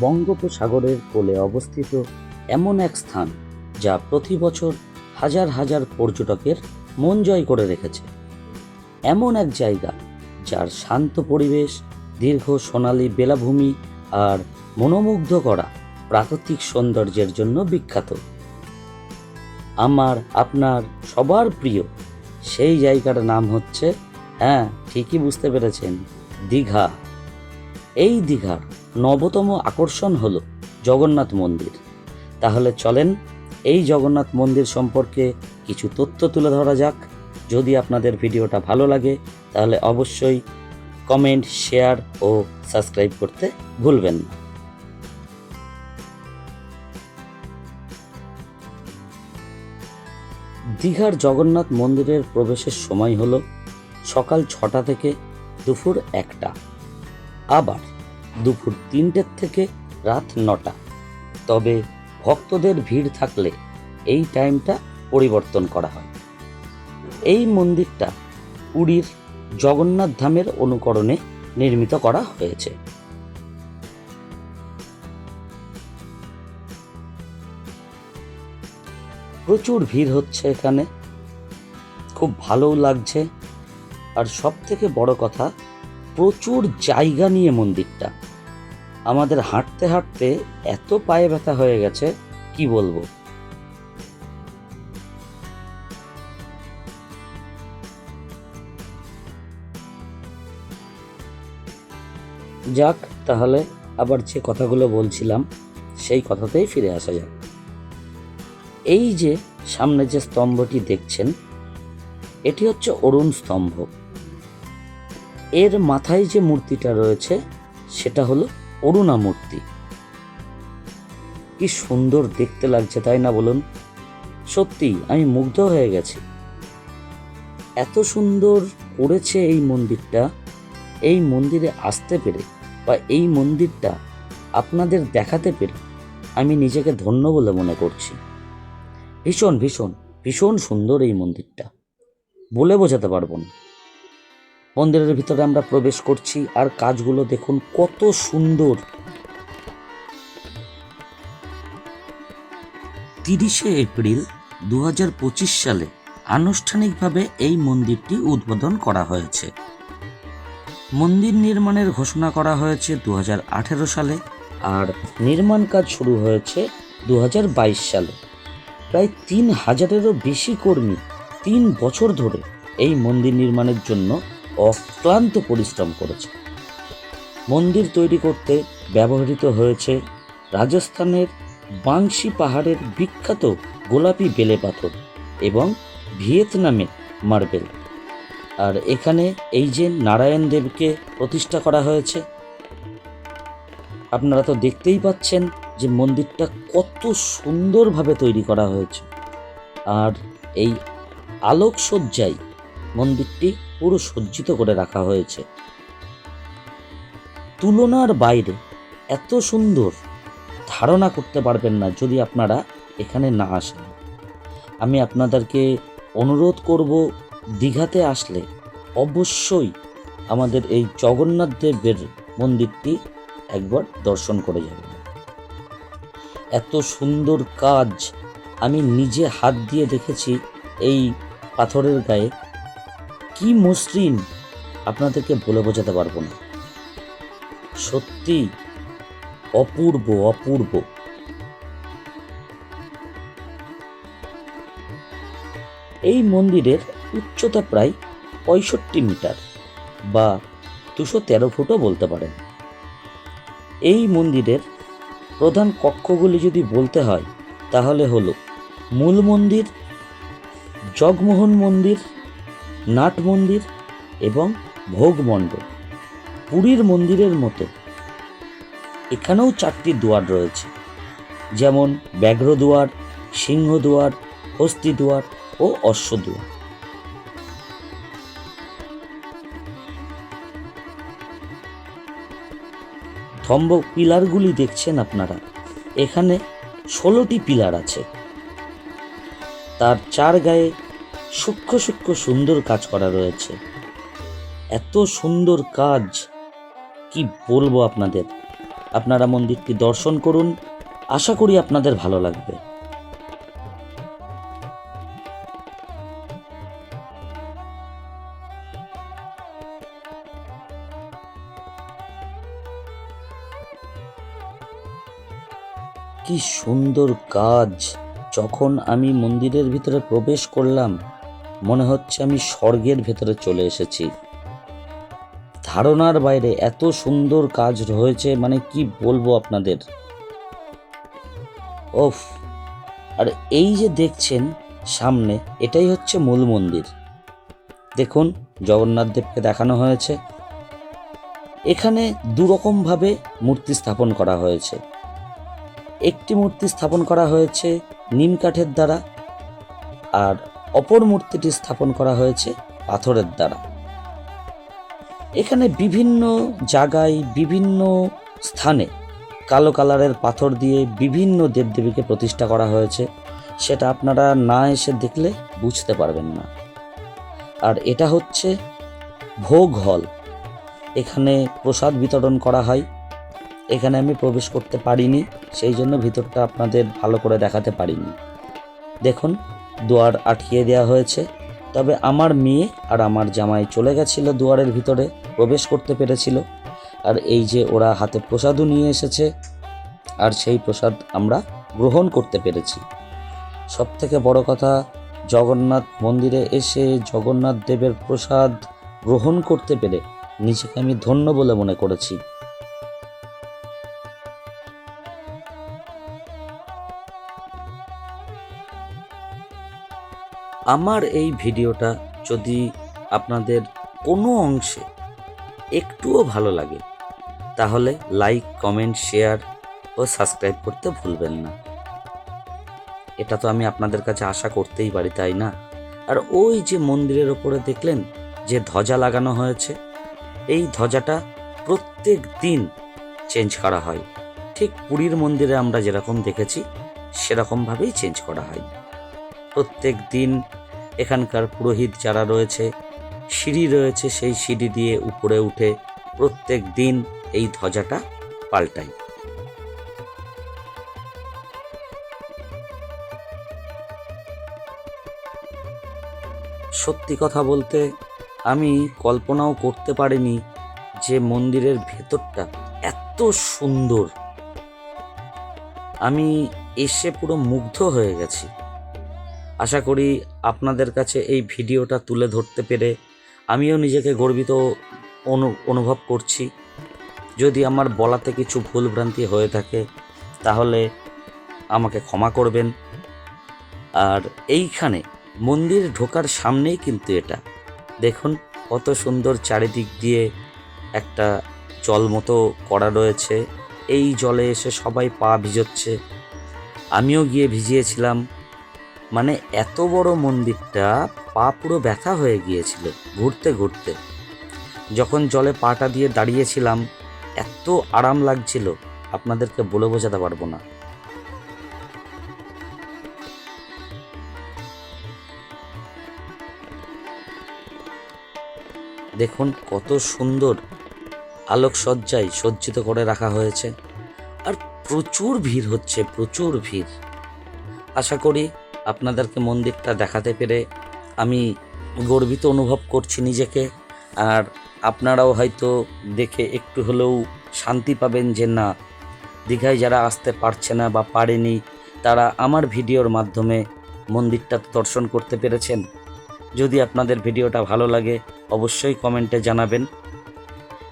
বঙ্গোপসাগরের কোলে অবস্থিত এমন এক স্থান যা প্রতি বছর হাজার হাজার পর্যটকের মন জয় করে রেখেছে। এমন এক জায়গা যার শান্ত পরিবেশ, দীর্ঘ সোনালী বেলাভূমি আর মনোমুগ্ধ করা প্রাকৃতিক সৌন্দর্যের জন্য বিখ্যাত। আমার, আপনার সবার প্রিয় সেই জায়গার নাম হচ্ছে হ্যাঁ ঠিকই বুঝতে পেরেছেন, দীঘা। এই দীঘার নবতম আকর্ষণ হল জগন্নাথ মন্দির। তাহলে চলেন, এই জগন্নাথ মন্দির সম্পর্কে কিছু তথ্য তুলে ধরা যাক। যদি আপনাদের ভিডিওটা ভালো লাগে, তাহলে অবশ্যই কমেন্ট, শেয়ার ও সাবস্ক্রাইব করতে ভুলবেন না। দীঘার জগন্নাথ মন্দিরের প্রবেশের সময় হলো সকাল ছটা থেকে দুপুর একটা। আবার দুপুর তিনটের থেকে রাত নটা। তবে ভক্তদের ভিড় থাকলে এই টাইমটা পরিবর্তন করা হয়। এই মন্দিরটা পুরীর জগন্নাথ ধামের অনুকরণে নির্মিত করা হয়েছে। প্রচুর ভিড় হচ্ছে এখানে। খুব ভালোও লাগছে। আর সব থেকে বড় কথা, প্রচুর জায়গা নিয়ে মন্দিরটা। আমাদের হাঁটতে হাঁটতে এত পায়ে ব্যথা হয়ে গেছে, কি বলব? যাক, তাহলে আবার যে কথাগুলো বলছিলাম, সেই কথাতেই ফিরে আসা যাক। এই যে সামনে যে স্তম্ভটি দেখছেন, এটি হচ্ছে অরুণ স্তম্ভ। এর মাথায় যে মূর্তিটা রয়েছে, সেটা হলো অরুণা মূর্তি কি সুন্দর দেখতে লাগছে, তাই না বলুন? সত্যি আমি মুগ্ধ হয়ে গেছি। এত সুন্দর করেছে এই মন্দিরটা, এই মন্দিরে আসতে পেরে বা এই মন্দিরটা আপনাদের দেখাতে পেরে আমি নিজেকে ধন্য বলে মনে করছি। ভীষণ ভীষণ ভীষণ সুন্দর এই মন্দিরটা। বলে বোঝাতে পারব না। মন্দিরের ভিতরে আমরা প্রবেশ করছি আর কাজগুলো দেখুন কত সুন্দর। তিরিশে এপ্রিল দু হাজার পঁচিশ সালে আনুষ্ঠানিকভাবে এই মন্দিরটি উদ্বোধন করা হয়েছে। মন্দির নির্মাণের ঘোষণা করা হয়েছে দু হাজার আঠেরো সালে আর নির্মাণ কাজ শুরু হয়েছে দু হাজার বাইশ সালে। প্রায় তিন হাজারেরও বেশি কর্মী তিন বছর ধরে এই মন্দির নির্মাণের জন্য অক্লান্ত পরিশ্রম করেছে। মন্দির তৈরি করতে ব্যবহৃত হয়েছে রাজস্থানের বাংশি পাহাড়ের বিখ্যাত গোলাপি বেলে পাথর এবং ভিয়েতনামের মার্বেল। আর এখানে এই যে নারায়ণ দেবকে প্রতিষ্ঠা করা হয়েছে, আপনারা তো দেখতেই পাচ্ছেন যে মন্দিরটা কত সুন্দরভাবে তৈরি করা হয়েছে। আর এই আলোকসজ্জায় মন্দিরটি পুরো সজ্জিত করে রাখা হয়েছে। তুলনার বাইরে এত সুন্দর ধারণা করতে পারবেন না যদি আপনারা এখানে না আসেন। আমি আপনাদেরকে অনুরোধ করব, দীঘাতে আসলে অবশ্যই আমাদের এই জগন্নাথ দেবের মন্দিরটি একবার দর্শন করে যাবেন। এত সুন্দর কাজ আমি নিজে হাত দিয়ে দেখেছি এই পাথরের গায়ে। কি মসৃণ আপনাদেরকে বলে বোঝাতে পারব না। সত্যি অপূর্ব অপূর্ব। এই মন্দিরের উচ্চতা প্রায় পঁয়ষট্টি মিটার বা দুশো তেরো ফুটও বলতে পারেন। এই মন্দিরের প্রধান কক্ষগুলি যদি বলতে হয়, তাহলে হলো মূল মন্দির, জগমোহন মন্দির নাট মন্দির এবং ভোগ মণ্ডপ। পুরীর মন্দিরের মতো, এখানেও চারটি দুয়ার রয়েছে। যেমন ব্যাঘ্র দুয়ার, সিংহ দুয়ার, হস্তি দুয়ার ও অশ্ব দুয়ার। স্তম্ভ পিলারগুলি দেখছেন আপনারা। এখানে ষোলোটি পিলার আছে। তার চার গায়ে সূক্ষ্ম সূক্ষ্ম সুন্দর কাজ করা রয়েছে। এত সুন্দর কাজ, কি বলব আপনাদের? আপনারা মন্দিরটি দর্শন করুন, আশা করি আপনাদের ভালো লাগবে। কি সুন্দর কাজ, যখন আমি মন্দিরের ভিতরে প্রবেশ করলাম মনে হচ্ছে আমি স্বর্গের ভেতরে চলে এসেছি। ধারণার বাইরে এত সুন্দর কাজ রয়েছে মানে কি বলব আপনাদের? ওফ, আর এই যে দেখছেন সামনে, এটাই হচ্ছে মূল মন্দির। দেখুন, জগন্নাথ দেবকে দেখানো হয়েছে। এখানে দুরকমভাবে মূর্তি স্থাপন করা হয়েছে। একটি মূর্তি স্থাপন করা হয়েছে নিম কাঠের দ্বারা, আর অপর মূর্তিটি স্থাপন করা হয়েছে পাথরের দ্বারা। এখানে বিভিন্ন জায়গায় বিভিন্ন স্থানে কালো কালারের পাথর দিয়ে বিভিন্ন দেবদেবীকে প্রতিষ্ঠা করা হয়েছে। সেটা আপনারা না এসে দেখলে বুঝতে পারবেন না। আর এটা হচ্ছে ভোগ হল। এখানে প্রসাদ বিতরণ করা হয়। এখানে আমি প্রবেশ করতে পারিনি, সেই জন্য ভিতরটা আপনাদের ভালো করে দেখাতে পারিনি। দেখুন দুয়ার আটকিয়ে দেওয়া হয়েছে। তবে আমার মেয়ে আর আমার জামাই চলে গেছিল দুয়ারের ভিতরে, প্রবেশ করতে পেরেছিল। আর এই যে ওরা হাতে প্রসাদও নিয়ে এসেছে, আর সেই প্রসাদ আমরা গ্রহণ করতে পেরেছি। সব থেকে বড় কথা, জগন্নাথ মন্দিরে এসে জগন্নাথ দেবের প্রসাদ গ্রহণ করতে পেরে নিজেকে আমি ধন্য বলে মনে করেছি। আমার এই ভিডিওটা যদি আপনাদের কোনো অংশে একটুও ভালো লাগে, তাহলে লাইক কমেন্ট শেয়ার ও সাবস্ক্রাইব করতে ভুলবেন না। এটা তো আমি আপনাদের কাছে আশা করতেই পারি, তাই না? আর ওই যে মন্দিরের ওপরে দেখলেন যে ধ্বজা লাগানো হয়েছে, এই ধ্বজাটা প্রত্যেক দিন চেঞ্জ করা হয়। ঠিক পুরীর মন্দিরে আমরা যেরকম দেখেছি, সেরকমভাবেই চেঞ্জ করা হয়। প্রত্যেক দিন এখানকার পুরোহিত যারা রয়েছে, সিঁড়ি রয়েছে সেই সিঁড়ি দিয়ে উপরে উঠে প্রত্যেক দিন এই ধ্বজাটা পাল্টায় সত্যি কথা বলতে আমি কল্পনাও করতে পারিনি যে মন্দিরের ভেতরটা এত সুন্দর। আমি এসে পুরো মুগ্ধ হয়ে গেছি। আশা করি আপনাদের কাছে এই ভিডিওটা তুলে ধরতে পেরে আমিও নিজেকে গর্বিত অনু অনুভব করছি। যদি আমার বলাতে কিছু ভুলভ্রান্তি হয়ে থাকে, তাহলে আমাকে ক্ষমা করবেন। আর এইখানে মন্দির ঢোকার সামনেই কিন্তু এটা। দেখুন, কত সুন্দর চারিদিক দিয়ে একটা জল মতো করা রয়েছে। এই জলে এসে সবাই পা ভিজোচ্ছে। আমিও গিয়ে ভিজিয়েছিলাম। মানে এত বড় মন্দিরটা পা পুরো ব্যথা হয়ে গিয়েছিল ঘুরতে ঘুরতে। যখন জলে পাটা দিয়ে দাঁড়িয়েছিলাম, এত আরাম লাগছিল, আপনাদেরকে বলে বোঝাতে পারব না। দেখুন কত সুন্দর আলোকসজ্জায় সজ্জিত করে রাখা হয়েছে, আর প্রচুর ভিড় হচ্ছে, প্রচুর ভিড়। আশা করি আপনাদেরকে মন্দিরটা দেখাতে পেরে আমি গর্বিত অনুভব করছি নিজেকে। আর আপনারাও হয়তো দেখে একটু হলেও শান্তি পাবেন যে না, দীঘায় যারা আসতে পারছে না বা পারেনি, তারা আমার ভিডিওর মাধ্যমে মন্দিরটা দর্শন করতে পেরেছেন। যদি আপনাদের ভিডিওটা ভালো লাগে, অবশ্যই কমেন্টে জানাবেন।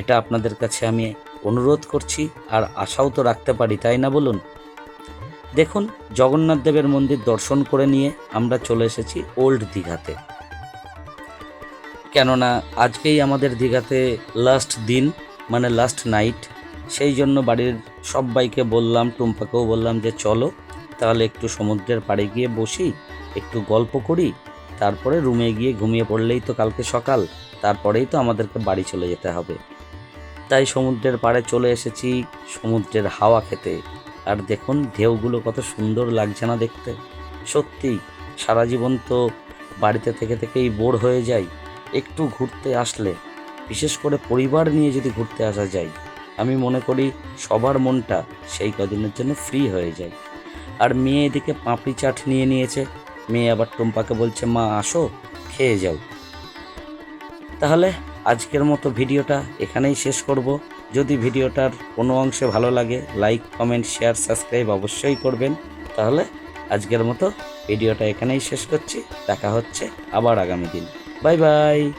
এটা আপনাদের কাছে আমি অনুরোধ করছি, আর আশাও তো রাখতে পারি, তাই না বলুন? দেখুন, জগন্নাথ দেবের মন্দির দর্শন করে নিয়ে আমরা চলে এসেছি ওল্ড দীঘাতে। কেননা, আজকেই আমাদের দীঘাতে লাস্ট দিন মানে লাস্ট নাইট সেই জন্য বাড়ির সবাইকে বললাম, টুম্পাকেও বললাম যে চলো, তাহলে একটু সমুদ্রের পাড়ে গিয়ে বসি, একটু গল্প করি, তারপরে রুমে গিয়ে ঘুমিয়ে পড়লেই তো কালকে সকাল, তারপরেই তো আমাদেরকে বাড়ি চলে যেতে হবে। তাই সমুদ্রের পাড়ে চলে এসেছি সমুদ্রের হাওয়া খেতে। আর দেখুন ঢেউগুলো কত সুন্দর লাগছে না দেখতে। সত্যি, সারা জীবন তো বাড়িতে থেকে থেকেই বোর হয়ে যাই, একটু ঘুরতে আসলে। বিশেষ করে পরিবার নিয়ে যদি ঘুরতে আসা যায়, আমি মনে করি সবার মনটা সেই কদিনের জন্য ফ্রি হয়ে যায়। আর মেয়ে এদিকে পাঁপড়ি চাট নিয়ে নিয়েছে, মেয়ে আবার টুম্পাকে বলছে, মা, আসো, খেয়ে যাও। তাহলে আজকের মতো ভিডিওটা এখানেই শেষ করব। যদি ভিডিওটার কোনো অংশে ভালো লাগে, লাইক, কমেন্ট, শেয়ার, সাবস্ক্রাইব অবশ্যই করবেন। তাহলে আজকের মতো ভিডিওটা এখানেই শেষ করছি। দেখা হচ্ছে আবার আগামী দিন। Bye bye.